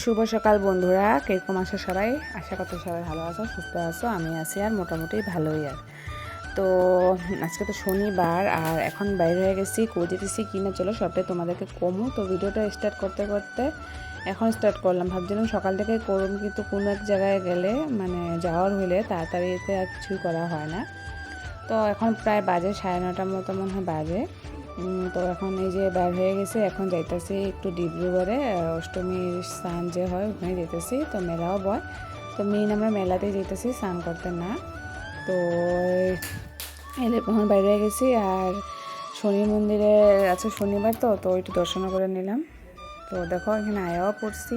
শুভ সকাল বন্ধুরা কীরকম আছো সবাই? আশা করতে সবাই ভালো আছো, সুস্থ আছো, আমি আছি আর মোটামুটি ভালোই আর। তো, আজকে তো শনিবার আর এখন বাইরে হয়ে গেছি কো যেতেছি কি না চলো সবটাই তোমাদেরকে কমো। তো ভিডিওটা স্টার্ট করতে করতে এখন স্টার্ট করলাম। ভাবছিলাম সকাল থেকে করুন কিন্তু কোনো এক জায়গায় গেলে মানে যাওয়ার হলে তাড়াতাড়িতে আর কিছুই করা হয় না। তো এখন প্রায় বাজে, সাড়ে নটার মতো মনে হয় বাজে। তো এখন এই যে বের হয়ে গেছে, এখন যাইতেছি একটু ডিব্রুগড়ে অষ্টমীর স্নান যে হয় ওখানে যেতেছি তো মেলাও বয়। তো মেইন আমরা মেলাতে যেতেছি স্নান করতে না। তো এলে এখন বাইরে গেছি, আর শনি মন্দিরে আছে শনিবার তো তো একটু দর্শন করে নিলাম। তো দেখো এখানে আয়াও পড়ছি,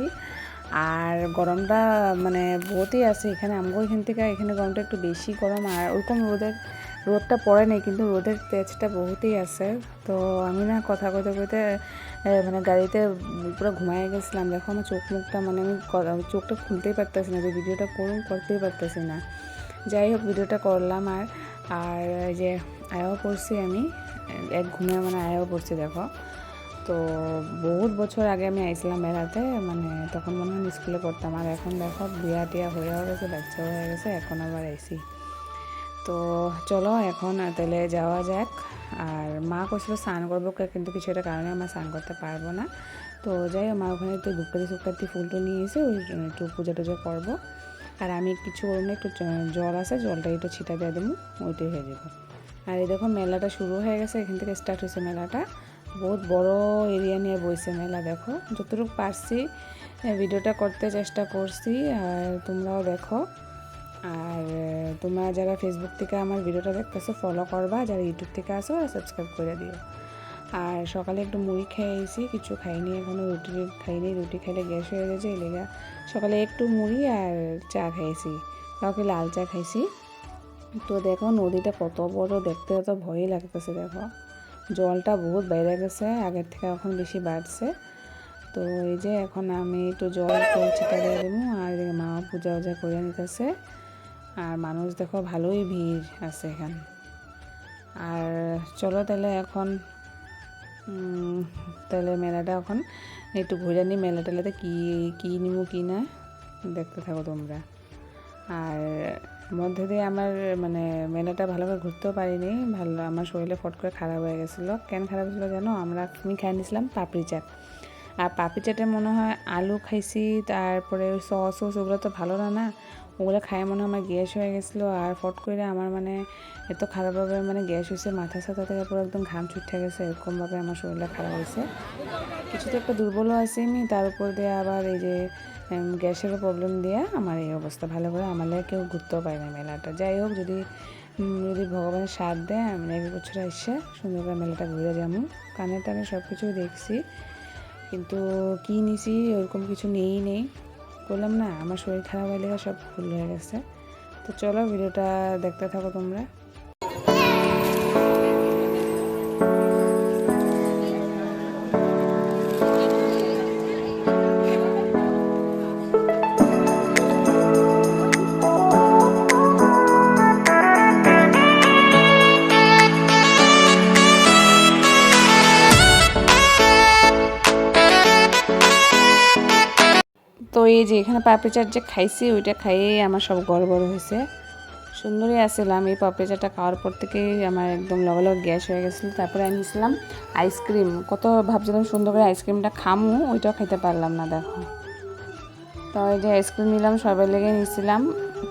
আর গরমটা মানে বহুতই আছে। এখানে আমগো এখান থেকে, এখানে গরমটা একটু বেশি গরম, আর ওরকম রোদের রোদটা পড়ে নেই, কিন্তু রোদের তেজটা বহুতই আছে। তো আমি না কথা কইতে কইতে মানে গাড়িতে পুরো ঘুমায় গেছিলাম। দেখো আমার চোখ মুখটা মানে আমি চোখটা খুলতেই পারতেছি না, যে ভিডিওটা করুন, করতেই পারতেছি না। যাই হোক, ভিডিওটা করলাম আর আর যে আয়াও পড়ছি আমি, এক ঘুমে মানে আয়াও পড়ছি, দেখো। তো বহুত বছর আগে আমি আইছিলাম মেলাতে মানে তখন মনে হয় স্কুলে পড়তাম, আর এখন দেখো বিয়া টিয়া হয়েও গেছে, বাচ্চা হয়ে গেছে, এখন আবার আইসি তো চলো এখন তাহলে যাওয়া যাক। আর মা কইছিল স্নান করব কিন্তু কিছু একটা কারণে আমরা স্নান করতে পারব না। তো যাই মা ওখানে একটু ধূপকাঠি সুপকাঠি ফুল টুল নিয়ে এসে ওই একটু পূজা টুজা করব। আর আমি কিছু করব একটু জল আছে, জলটা একটু ছিটা দিয়ে দেবো, ওইটাই হয়ে যাব। আর এই দেখো মেলাটা শুরু হয়ে গেছে, এখান থেকে স্টার্ট হয়েছে মেলাটা। বহুত বড় এরিয়া নিয়ে বইছে মেলা, দেখো। যতটুকু পারছি ভিডিওটা করতে চেষ্টা করছি, আর তোমরাও দেখো। আর তোমরা যারা ফেসবুক থেকে আমার ভিডিওটা দেখতেছো ফলো করবা। যারা ইউটিউব থেকে আসো সাবস্ক্রাইব করে দিও। আর সকালে একটু মুড়ি খেয়েছি কিছু খাইনি এখনও, রুটি খাইনি, রুটি খাইলে গ্যাস হয়ে গেছে, এই লেগা সকালে একটু মুড়ি আর চা খাইছি কাউকে লাল চা খাইছি। তো দেখো নদীটা কত বড়, দেখতে তো ভয়ই লাগতেছে, দেখো। জলটা বহুত বাইরে গেছে, আগের থেকে এখন বেশি বাড়ছে। তো এই যে এখন আমি একটু জল দিয়ে দেবো, আর মা পূজা উজা করে নিতেছে। আর মানুষ দেখো ভালোই ভিড় আছে এখানে। আর চলো তাহলে এখন তাহলে মেলাটা এখন একটু ঘুরে নিই মেলা টেলাতে কী কী নিবো কী না, দেখতে থাকো তোমরা। আর মধ্যে দিয়ে আমার মানে মেলাটা ভালোভাবে ঘুরতেও পারিনি, ভালো আমার শরীরে ফট করে খারাপ হয়ে গেছিল। কেন খারাপ হয়েছিলো জানো? আমরা আমি খাই নিয়েছিলাম পাপড়ি চাট। আর পাপড়ি চাটে মনে হয় আলু খাইছি, তারপরে সস ওগুলো তো ভালো না না ওগুলো খাই মনে হয় আমার গ্যাস হয়ে গেছিল। আর ফট করে আমার মানে এত খারাপভাবে মানে গ্যাস হয়েছে, মাথা সাথা থেকে পুরো একদম ঘাম ছুটে গেছে, এরকমভাবে আমার শরীরটা খারাপ হয়েছে। কিছু তো একটা দুর্বলও আছে আমি, তার উপর দিয়ে আবার এই যে গ্যাসেরও প্রবলেম দিয়ে আমার এই অবস্থা ভালো করে আমাদের কেউ ঘুরতেও পারে না মেলাটা। যাই হোক, যদি যদি ভগবানের সাথ দেয়, আমি এক বছর এসে সুন্দর করে মেলাটা ঘুরে যাব। কানে টানে সব কিছু দেখছি, কিন্তু কী নিছি, ওরকম কিছু নেই নেই। বললাম না, আমার শরীর খারাপ হয়ে লেগে সব ভুল হয়ে গেছে। তো চলো, ভিডিওটা দেখতে থাকো তোমরা। তো এই যে এখানে পাপড়ি চাট যে খাইছি, ওইটা খাইয়েই আমার সব গড়বড় হয়েছে। সুন্দরই আসছিলাম এই পাপড়ি চাটটা খাওয়ার পর থেকেই আমার একদম লগে লগে গ্যাস হয়ে গেছিল। তারপরে নিয়েছিলাম আইসক্রিম। কত ভাবছিলাম সুন্দর করে আইসক্রিমটা খামু, ওইটাও খাইতে পারলাম না, দেখো। তো এই যে আইসক্রিম নিলাম, সবাই লেগে নিয়েছিলাম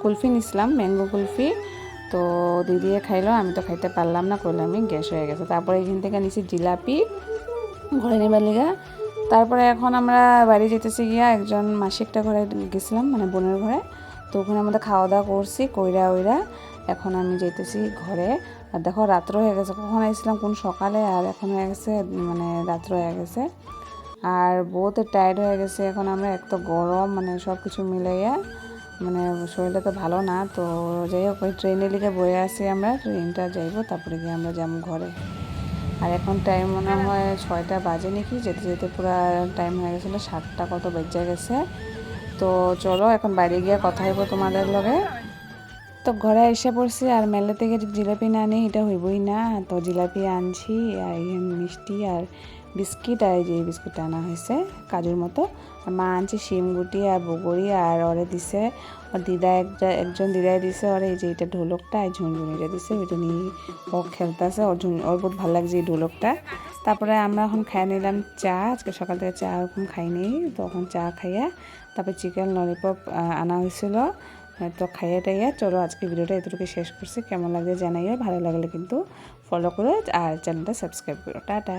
কুলফি নিছিলাম, ম্যাঙ্গো কুলফি। তো দিদিয়ে খাইলো, আমি তো খাইতে পারলাম না করলে আমি গ্যাস হয়ে গেছে। তারপরে এখান থেকে নিছি জিলাপি। ঘরে নেবার লিগা তারপরে এখন আমরা বাড়ি যেতেছি গিয়া একজন মাসিকটা ঘরে গেছিলাম মানে বোনের ঘরে। তো ওখানে আমাদের খাওয়া দাওয়া করছি, কইরা ওইরা এখন আমি যেতেছি ঘরে। আর দেখো রাত্র হয়ে গেছে, কখন আইছিলাম, কোন সকালে, আর এখন হয়ে গেছে মানে রাত্র হয়ে গেছে। আর বহুত টায়ার্ড হয়ে গেছে, এখন আমরা এক তো গরম মানে সব কিছু মিলে মিলাইয়া মানে শরীরটা তো ভালো না। তো যাই হোক, ওই ট্রেনের লিগে বয়ে আসি আমরা ট্রেনটা যাইবো, তারপরে গিয়ে আমরা যাব ঘরে। আর এখন টাইম মনে হয়। ছয়টা বাজে নাকি? যেতে যেতে পুরো টাইম হয়ে গেছিল সাতটা কত বেজে গেছে। তো চলো এখন বাইরে গিয়ে কথা হইব তোমাদের লগে। তো ঘরে এসে পড়ছি আর মেলা থেকে জিলাপি না আনি, এটা হইবই না। তো জিলাপি আনছি, আর মিষ্টি আর বিস্কিট, আর যে এই বিস্কিটটা আনা হয়েছে কাজুর মতো। আর মা আনছে শিমগুটি আর বগরি, আর ওরে দিছে, ওর দিদা একটা, একজন দিদাই দিছে, ওর এই যে এটা ঢোলকটা, এই ঝুনঝুনিটা দিছে, ওইটা নিয়ে ও খেলতেছে। ওর ঝুন, ওর বহুত ভালো লাগছে এই ঢোলকটা। তারপরে আমরা এখন খাই নিলাম চা, আজকে সকাল থেকে চা ওরকম খাইনি, তখন চা খাইয়া তারপরে চিকেন ললিপপ আনা হয়েছিল। তো খাইয়ে টাইয়া চলো আজকে ভিডিওটা এতটুকু শেষ করছি। কেমন লাগে জানাইয়া ভালো লাগলে কিন্তু ফলো করো আর চ্যানেলটা সাবস্ক্রাইব করো। টাটা।